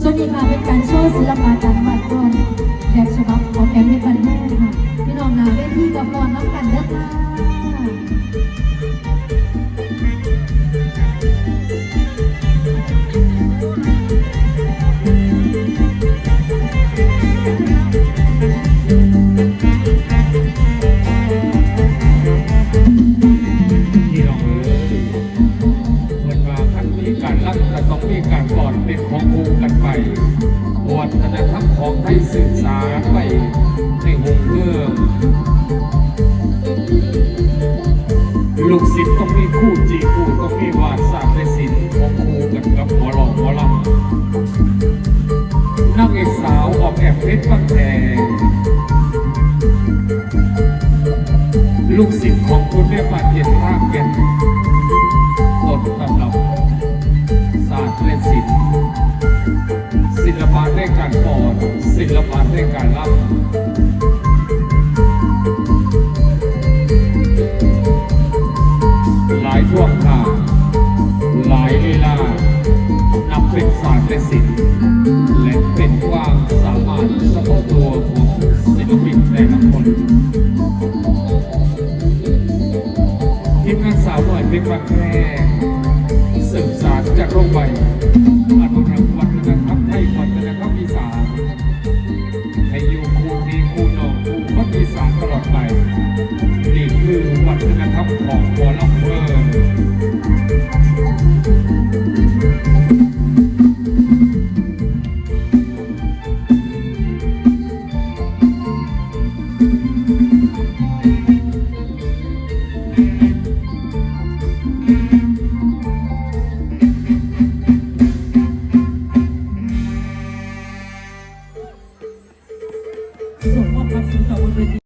ส่วนนี้ค่ะเป็นการโชว์ศิลปะการวาดก่อนแบบฉบับ ก่อนเป็นของคู่กันไปวัฒนธรรมของไทยสื่อสารไปในวงเรื่องลูกศิษย์ต้องมีคู่จีคู่ต้องมีวาดศาสตร์และศิลป์ของคู่กันกับหมอหลอกหมอลำนักเอกสาวออกแอบเพชรบ้างแพงลูกศิษย์ของคุณแม่ปานเย็นภาคแก่น ศิลปะในการรับหลายช่วงทาหลายเวลานับเป็นศาสตร์และศิลป์และเป็นความสามารถเฉพาะตัวของศิลปินแต่ละคนทีมงานสาวหน่อยเป็นบันแพงสืบสารจากโรงใบ นี่คือวัฒนธรรมของหัวลำเพินส่วนคร์น